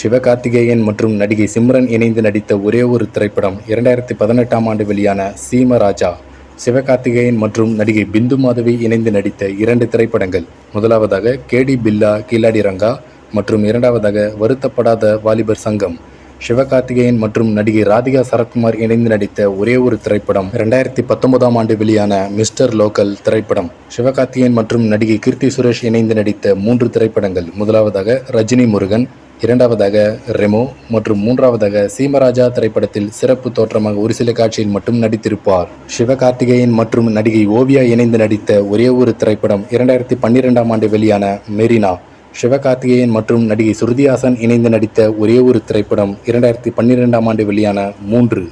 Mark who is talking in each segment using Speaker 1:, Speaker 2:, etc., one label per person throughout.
Speaker 1: சிவகார்த்திகேயன் மற்றும் நடிகை சிம்ரன் இணைந்து நடித்த ஒரே ஒரு திரைப்படம் இரண்டாயிரத்தி பதினெட்டாம் ஆண்டு வெளியான சீமராஜா. சிவகார்த்திகேயன் மற்றும் நடிகை பிந்து மாதவி இணைந்து நடித்த இரண்டு திரைப்படங்கள். முதலாவதாக கேடி பில்லா கில்லாடி ரங்கா மற்றும் இரண்டாவதாக வருத்தப்படாத வாலிபர் சங்கம். சிவகார்த்திகேயன் மற்றும் நடிகை ராதிகா சரத்குமார் இணைந்து நடித்த ஒரே ஒரு திரைப்படம் இரண்டாயிரத்தி பத்தொன்பதாம் ஆண்டு வெளியான மிஸ்டர் லோக்கல் திரைப்படம். சிவகார்த்திகேயன் மற்றும் நடிகை கீர்த்தி சுரேஷ் இணைந்து நடித்த மூன்று திரைப்படங்கள். முதலாவதாக ரஜினி முருகன் இரண்டாவதாக ரெமோ மற்றும் மூன்றாவதாக சீமராஜா திரைப்படத்தில் சிறப்பு தோற்றமாக ஒரு சில காட்சியில் மட்டும் நடித்திருப்பார். சிவகார்த்திகேயன் மற்றும் நடிகை ஓவியா இணைந்து நடித்த ஒரே ஒரு திரைப்படம் இரண்டாயிரத்தி பன்னிரெண்டாம் ஆண்டு வெளியான மெரினா. சிவகார்த்திகேயன் மற்றும் நடிகை சுருதிஹாசன் இணைந்து நடித்த ஒரே ஒரு திரைப்படம் இரண்டாயிரத்தி பன்னிரெண்டாம் ஆண்டு வெளியான மூன்று.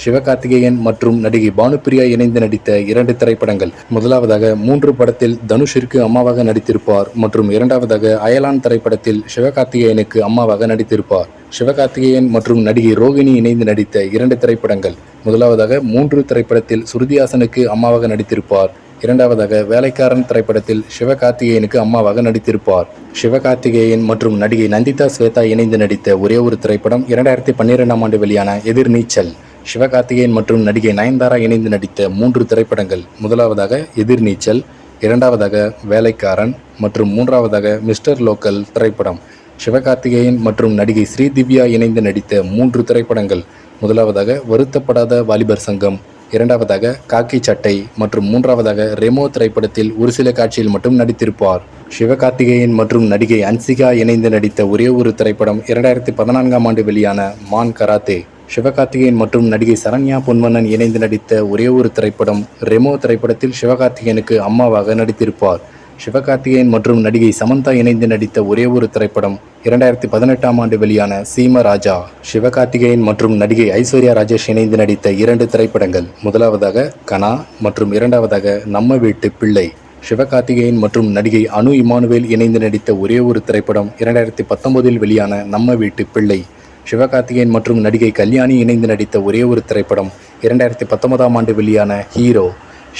Speaker 1: சிவகார்த்திகேயன் மற்றும் நடிகை பானுப்பிரியா இணைந்து நடித்த இரண்டு திரைப்படங்கள். முதலாவதாக மூன்று படத்தில் தனுஷிற்கு அம்மாவாக நடித்திருப்பார் மற்றும் இரண்டாவதாக அயலான் திரைப்படத்தில் சிவகார்த்திகேயனுக்கு அம்மாவாக நடித்திருப்பார். சிவகார்த்திகேயன் மற்றும் நடிகை ரோகிணி இணைந்து நடித்த இரண்டு திரைப்படங்கள். முதலாவதாக மூன்று திரைப்படத்தில் சுருதிஹாசனுக்கு அம்மாவாக நடித்திருப்பார். இரண்டாவதாக வேலைக்காரன் திரைப்படத்தில் சிவகார்த்திகேயனுக்கு அம்மாவாக நடித்திருப்பார். சிவகார்த்திகேயன் மற்றும் நடிகை நந்திதா ஸ்வேதா இணைந்து நடித்த ஒரே ஒரு திரைப்படம் இரண்டாயிரத்தி பன்னிரெண்டாம் ஆண்டு வெளியான எதிர்நீச்சல். சிவகார்த்திகேயன் மற்றும் நடிகை நயன்தாரா இணைந்து நடித்த மூன்று திரைப்படங்கள். முதலாவதாக எதிர்நீச்சல் இரண்டாவதாக வேலைக்காரன் மற்றும் மூன்றாவதாக மிஸ்டர் லோக்கல் திரைப்படம். சிவகார்த்திகேயன் மற்றும் நடிகை ஸ்ரீதிவ்யா இணைந்து நடித்த மூன்று திரைப்படங்கள். முதலாவதாக வருத்தப்படாத வாலிபர் சங்கம் இரண்டாவதாக காக்கி சட்டை மற்றும் மூன்றாவதாக ரெமோ திரைப்படத்தில் ஒரு சில காட்சியில் மட்டும் நடித்திருப்பார். சிவகார்த்திகேயன் மற்றும் நடிகை அன்சிகா இணைந்து நடித்த ஒரே ஒரு திரைப்படம் இரண்டாயிரத்தி பதினான்காம் ஆண்டு வெளியான மான் கராத்தே. சிவகார்த்திகேயன் மற்றும் நடிகை சரண்யா பொன்வண்ணன் இணைந்து நடித்த ஒரே ஒரு திரைப்படம் ரெமோ திரைப்படத்தில் சிவகார்த்திகேயனுக்கு அம்மாவாக நடித்திருப்பார். சிவகார்த்திகேயன் மற்றும் நடிகை சமந்தா இணைந்து நடித்த ஒரே ஒரு திரைப்படம் இரண்டாயிரத்தி பதினெட்டாம் ஆண்டு வெளியான சீம ராஜா. சிவகார்த்திகேயன் மற்றும் நடிகை ஐஸ்வர்யா ராஜேஷ் இணைந்து நடித்த இரண்டு திரைப்படங்கள் முதலாவதாக கனா மற்றும் இரண்டாவதாக நம்ம வீட்டு பிள்ளை. சிவகார்த்திகேயன் மற்றும் நடிகை அனு இமானுவேல் இணைந்து நடித்த ஒரே ஒரு திரைப்படம் இரண்டாயிரத்தி பத்தொன்பதில் வெளியான நம்ம வீட்டு பிள்ளை. சிவகார்த்திகேயன் மற்றும் நடிகை கல்யாணி இணைந்து நடித்த ஒரே ஒரு திரைப்படம் இரண்டாயிரத்தி பத்தொன்பதாம் ஆண்டு வெளியான ஹீரோ.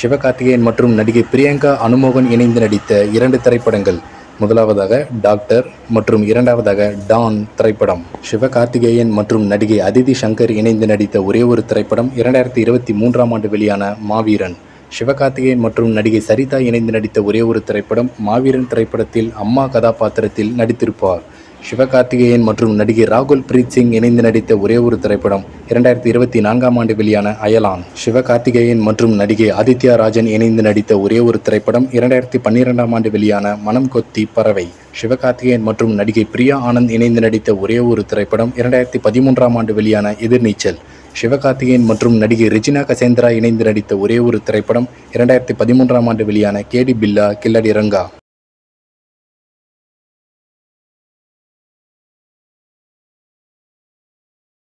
Speaker 1: சிவகார்த்திகேயன் மற்றும் நடிகை பிரியங்கா அனுமோகன் இணைந்து நடித்த இரண்டு திரைப்படங்கள். முதலாவதாக டாக்டர் மற்றும் இரண்டாவதாக டான் திரைப்படம். சிவகார்த்திகேயன் மற்றும் நடிகை அதிதி சங்கர் இணைந்து நடித்த ஒரே ஒரு திரைப்படம் இரண்டாயிரத்தி இருபத்தி மூன்றாம் ஆண்டு வெளியான மாவீரன். சிவகார்த்திகேயன் மற்றும் நடிகை சரிதா இணைந்து நடித்த ஒரே ஒரு திரைப்படம் மாவீரன் திரைப்படத்தில் அம்மா கதாபாத்திரத்தில் நடித்திருப்பார். சிவகார்த்திகேயன் மற்றும் நடிகை ராகுல் பிரீத் சிங் இணைந்து நடித்த ஒரே ஒரு திரைப்படம் இரண்டாயிரத்தி இருபத்தி நான்காம் ஆண்டு வெளியான அயலான். சிவகார்த்திகேயன் மற்றும் நடிகை ஆதித்யா ராஜன் இணைந்து நடித்த ஒரே ஒரு திரைப்படம் இரண்டாயிரத்தி பன்னிரெண்டாம் ஆண்டு வெளியான மனம் கொத்தி பறவை. சிவகார்த்திகேயன் மற்றும் நடிகை பிரியா ஆனந்த் இணைந்து நடித்த ஒரே ஒரு திரைப்படம் இரண்டாயிரத்தி பதிமூன்றாம் ஆண்டு வெளியான எதிர்நீச்சல். சிவகார்த்திகேயன் மற்றும் நடிகை ரெஜினா கசேந்திரா இணைந்து நடித்த ஒரே ஒரு திரைப்படம் இரண்டாயிரத்தி பதிமூன்றாம் ஆண்டு வெளியான கேடி பில்லா கில்லடி ரங்கா.